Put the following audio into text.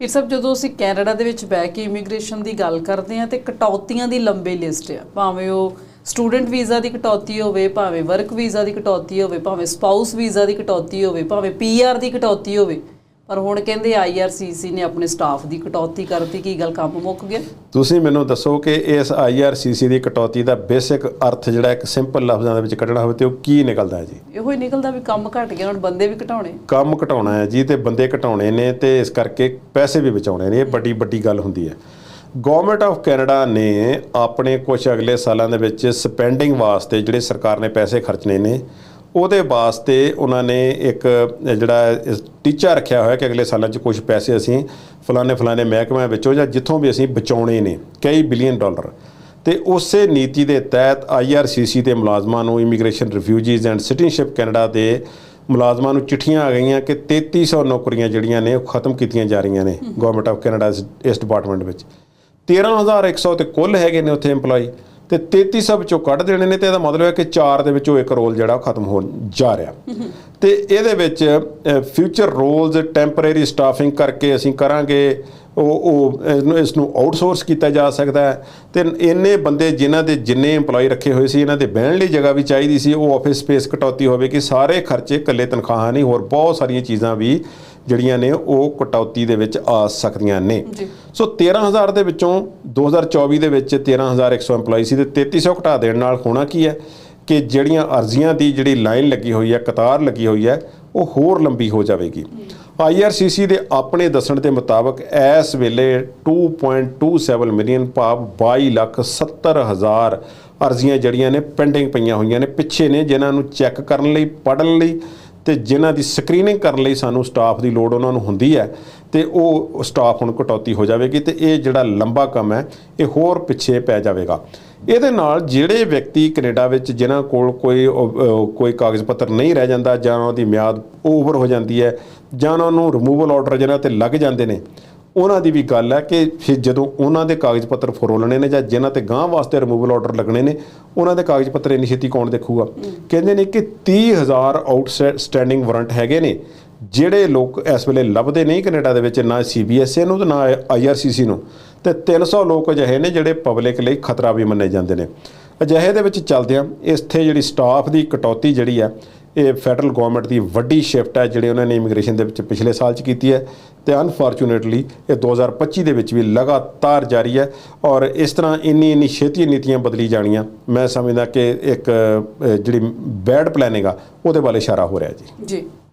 ਇਹ ਸਭ ਜਦੋਂ ਅਸੀਂ ਕੈਨੇਡਾ ਦੇ ਵਿੱਚ ਬੈ ਕੇ ਇਮੀਗ੍ਰੇਸ਼ਨ ਦੀ ਗੱਲ ਕਰਦੇ ਹਾਂ ਤੇ ਕਟੌਤੀਆਂ ਦੀ ਲੰਬੀ ਲਿਸਟ ਆ। ਭਾਵੇਂ ਉਹ ਸਟੂਡੈਂਟ ਵੀਜ਼ਾ ਦੀ ਕਟੌਤੀ ਹੋਵੇ, ਭਾਵੇਂ ਵਰਕ ਵੀਜ਼ਾ ਦੀ ਕਟੌਤੀ ਹੋਵੇ, ਭਾਵੇਂ ਸਪਾਊਸ ਵੀਜ਼ਾ ਦੀ ਕਟੌਤੀ ਹੋਵੇ, ਭਾਵੇਂ ਪੀਆਰ ਦੀ ਕਟੌਤੀ ਹੋਵੇ ਪਰ ਹੁਣ ਕਹਿੰਦੇ ਆਈਆਰਸੀਸੀ ਨੇ ਆਪਣੇ ਸਟਾਫ ਦੀ ਕਟੌਤੀ ਕਰਤੀ ਕੀ ਗੱਲ ਕੰਮ ਮੁੱਕ ਗਿਆ? ਤੁਸੀਂ ਮੈਨੂੰ ਦੱਸੋ ਕਿ ਇਸ ਆਈਆਰਸੀਸੀ ਦੀ ਕਟੌਤੀ ਦਾ ਬੇਸਿਕ ਅਰਥ ਜਿਹੜਾ ਇੱਕ ਸਿੰਪਲ ਲਫ਼ਜ਼ਾਂ ਦੇ ਵਿੱਚ ਕੱਢਣਾ ਹੋਵੇ ਤੇ ਉਹ ਕੀ ਨਿਕਲਦਾ ਹੈ ਜੀ? ਇਹੋ ਹੀ ਨਿਕਲਦਾ ਵੀ ਕੰਮ ਘਟ ਗਿਆ ਹੁਣ ਬੰਦੇ ਵੀ ਘਟਾਉਣੇ। ਕੰਮ ਘਟਾਉਣਾ ਹੈ ਜੀ ਤੇ ਬੰਦੇ ਘਟਾਉਣੇ ਨੇ ਤੇ ਇਸ ਕਰਕੇ ਪੈਸੇ ਵੀ ਬਚਾਉਣੇ ਨੇ ਇਹ ਵੱਡੀ ਵੱਡੀ ਗੱਲ ਹੁੰਦੀ ਹੈ। ਗਵਰਨਮੈਂਟ ਆਫ ਕੈਨੇਡਾ ਨੇ ਆਪਣੇ ਕੁਝ ਅਗਲੇ ਸਾਲਾਂ ਦੇ ਵਿੱਚ ਸਪੈਂਡਿੰਗ ਵਾਸਤੇ ਜਿਹੜੇ ਸਰਕਾਰ ਨੇ ਪੈਸੇ ਖਰਚਣੇ ਨੇ ਉਹਦੇ ਵਾਸਤੇ ਉਹਨਾਂ ਨੇ ਇੱਕ ਜਿਹੜਾ ਟੀਚਾ ਰੱਖਿਆ ਹੋਇਆ ਕਿ ਅਗਲੇ ਸਾਲਾਂ 'ਚ ਕੁਝ ਪੈਸੇ ਅਸੀਂ ਫਲਾਣੇ ਫਲਾਣੇ ਮਹਿਕਮਿਆਂ ਵਿੱਚੋਂ ਜਾਂ ਜਿੱਥੋਂ ਵੀ ਅਸੀਂ ਬਚਾਉਣੇ ਨੇ, ਕਈ ਬਿਲੀਅਨ ਡਾਲਰ। ਤੇ ਉਸੇ ਨੀਤੀ ਦੇ ਤਹਿਤ ਆਈਆਰਸੀਸੀ ਦੇ ਮੁਲਾਜ਼ਮਾਂ ਨੂੰ immigration refugees and citizenship Canada ਦੇ ਮੁਲਾਜ਼ਮਾਂ ਨੂੰ ਚਿੱਠੀਆਂ ਆ ਗਈਆਂ ਕਿ 3300 ਨੌਕਰੀਆਂ ਜਿਹੜੀਆਂ ਨੇ ਉਹ ਖਤਮ ਕੀਤੀਆਂ ਜਾ ਰਹੀਆਂ ਨੇ ਗਵਰਨਮੈਂਟ ਆਫ ਕੈਨੇਡਾ ਇਸ- ਇਸ ਡਿਪਾਰਟਮੈਂਟ ਵਿੱਚ। 13100 ਤੇ ਕੁੱਲ ਹੈਗੇ ਨੇ ਉੱਥੇ EMPLOYE ਤੇ 3300 ਵਿੱਚੋਂ ਕੱਢ ਦੇਣੇ ਨੇ ਤੇ ਇਹਦਾ ਮਤਲਬ ਹੈ ਕਿ 4 ਦੇ ਵਿੱਚੋਂ ਇੱਕ ਰੋਲ ਜਿਹੜਾ ਉਹ ਖਤਮ ਹੋਣ ਜਾ ਰਿਹਾ। ਤੇ ਇਹਦੇ ਵਿੱਚ ਫਿਊਚਰ ਰੋਲਸ ਟੈਂਪਰੇਰੀ ਸਟਾਫਿੰਗ ਕਰਕੇ ਅਸੀਂ ਕਰਾਂਗੇ। ਉਹ ਉਹ, ਇਹਨੂੰ- ਇਸ ਨੂੰ ਆਊਟਸੋਰਸ ਕੀਤਾ ਜਾ ਸਕਦਾ ਹੈ। ਤੇ ਇੰਨੇ ਬੰਦੇ ਜਿਨ੍ਹਾਂ ਦੇ ਜਿੰਨੇ EMPLOYE ਰੱਖੇ ਹੋਏ ਸੀ, ਇਹਨਾਂ ਦੇ ਬਹਿਣ ਲਈ ਜਗ੍ਹਾ ਵੀ ਚਾਹੀਦੀ ਸੀ। ਉਹ ਆਫਿਸ ਸਪੇਸ ਕਟੌਤੀ ਹੋਵੇ ਕਿ ਸਾਰੇ ਖਰਚੇ ਇਕੱਲੇ ਤਨਖਾਹਾਂ ਨਹੀਂ, ਹੋਰ ਬਹੁਤ ਸਾਰੀਆਂ ਚੀਜ਼ਾਂ ਵੀ ਜਿਹੜੀਆਂ ਨੇ ਉਹ ਕਟੌਤੀ ਦੇ ਵਿੱਚ ਆ ਸਕਦੀਆਂ ਨੇ। ਸੋ 13000 ਦੇ ਵਿੱਚੋਂ 2024 ਦੇ ਵਿੱਚ 13100 EMPLOYE ਸੀ ਤੇ 3300 ਘਟਾ ਦੇਣ ਨਾਲ ਹੋਣਾ ਕੀ ਹੈ ਕਿ ਜਿਹੜੀਆਂ ਅਰਜ਼ੀਆਂ ਦੀ ਜਿਹੜੀ ਲਾਈਨ ਲੱਗੀ ਹੋਈ ਹੈ ਕਤਾਰ ਲੱਗੀ ਹੋਈ ਹੈ ਉਹ ਹੋਰ ਲੰਬੀ ਹੋ ਜਾਵੇਗੀ। IRCC ਦੇ ਆਪਣੇ ਦੱਸਣ ਦੇ ਮੁਤਾਬਕ ਇਸ ਵੇਲੇ 2.27 ਮਿਲੀਅਨ ਭਾਵ 22 ਲੱਖ 70 ਹਜ਼ਾਰ ਅਰਜ਼ੀਆਂ ਜਿਹੜੀਆਂ ਨੇ ਪੈਂਡਿੰਗ ਪਈਆਂ ਹੋਈਆਂ ਨੇ ਪਿੱਛੇ ਨੇ ਜਿਨ੍ਹਾਂ ਨੂੰ ਚੈੱਕ ਕਰਨ ਲਈ ਪੜਨ ਲਈ ਤੇ ਜਿਨ੍ਹਾਂ ਦੀ ਸਕਰੀਨਿੰਗ ਕਰਨ ਲਈ ਸਾਨੂੰ ਸਟਾਫ ਦੀ ਲੋੜ ਉਹਨਾਂ ਨੂੰ ਹੁੰਦੀ ਹੈ ਤੇ ਉਹ ਸਟਾਫ ਹੁਣ ਕਟੌਤੀ ਹੋ ਜਾਵੇਗੀ ਤੇ ਇਹ ਜਿਹੜਾ ਲੰਬਾ ਕੰਮ ਹੈ, ਇਹ ਹੋਰ ਪਿੱਛੇ ਪੈ ਜਾਵੇਗਾ। ਇਹਦੇ ਨਾਲ ਜਿਹੜੇ ਵਿਅਕਤੀ ਕੈਨੇਡਾ ਵਿੱਚ ਜਿਨ੍ਹਾਂ ਕੋਲ ਕੋਈ ਕੋਈ ਕਾਗਜ਼ ਪੱਤਰ ਨਹੀਂ ਰਹਿ ਜਾਂਦਾ ਜਾਂ ਉਹਨਾਂ ਦੀ ਮਿਆਦ ਓਵਰ ਹੋ ਜਾਂਦੀ ਹੈ ਜਾਂ ਉਹਨਾਂ ਨੂੰ ਰਿਮੂਵਲ ਆਰਡਰ ਜਿਹਨਾਂ ਤੇ ਲੱਗ ਜਾਂਦੇ ਨੇ ਉਹਨਾਂ ਦੀ ਵੀ ਗੱਲ ਹੈ ਕਿ ਫਿਰ ਜਦੋਂ ਉਹਨਾਂ ਦੇ ਕਾਗਜ਼ ਪੱਤਰ ਫਰੋਲਣੇ ਨੇ ਜਾਂ ਜਿਨ੍ਹਾਂ ਤੇ ਗਾਂਹ ਵਾਸਤੇ ਰਿਮੂਵਲ ਆਰਡਰ ਲੱਗਣੇ ਨੇ, ਉਹਨਾਂ ਦੇ ਕਾਗਜ਼ ਪੱਤਰ ਇੰਨੀ ਛੇਤੀ ਕੌਣ ਦੇਖੂਗਾ? ਕਹਿੰਦੇ ਨੇ ਕਿ 30000 ਆਊਟਸਟੈਂਡਿੰਗ ਵਾਰੰਟ ਹੈਗੇ ਨੇ, ਜਿਹੜੇ ਲੋਕ ਇਸ ਵੇਲੇ ਲੱਭਦੇ ਨਹੀਂ ਕੈਨੇਡਾ ਦੇ ਵਿੱਚ, ਨਾ ਸੀਬੀਐਸਏ ਨੂੰ ਤੇ ਨਾ ਆਈਆਰਸੀਸੀ ਨੂੰ। ਤੇ 300 ਲੋਕ ਅਜਿਹੇ ਨੇ ਜਿਹੜੇ ਪਬਲਿਕ ਲਈ ਖਤਰਾ ਵੀ ਮੰਨੇ ਜਾਂਦੇ ਨੇ। ਅਜਿਹੇ ਦੇ ਵਿੱਚ ਚੱਲਦਿਆਂ, ਇੱਥੇ ਜਿਹੜੀ ਸਟਾਫ ਦੀ ਕਟੌਤੀ ਜਿਹੜੀ ਹੈ ਇਹ ਫੈਡਰਲ ਗਵਰਨਮੈਂਟ ਦੀ ਵੱਡੀ ਸ਼ਿਫਟ ਹੈ ਜਿਹੜੇ ਉਹਨਾਂ ਨੇ ਇਮੀਗ੍ਰੇਸ਼ਨ ਦੇ ਵਿੱਚ ਪਿਛਲੇ ਸਾਲ 'ਚ ਕੀਤੀ ਹੈ ਤੇ ਅਨਫੋਰਚੂਨੇਟਲੀ ਇਹ 2025 ਦੇ ਵਿੱਚ ਵੀ ਲਗਾਤਾਰ ਜਾਰੀ ਹੈ ਔਰ ਇਸ ਤਰ੍ਹਾਂ ਇੰਨੀ ਇੰਨੀ ਛੇਤੀ ਨੀਤੀਆਂ ਬਦਲੀ ਜਾਣੀਆਂ, ਮੈਂ ਸਮਝਦਾ ਕਿ ਇੱਕ ਜਿਹੜੀ ਬੈਡ ਪਲੈਨਿੰਗ ਆ, ਉਹਦੇ ਵੱਲ ਇਸ਼ਾਰਾ ਹੋ ਰਿਹਾ ਜੀ। ਜੀ।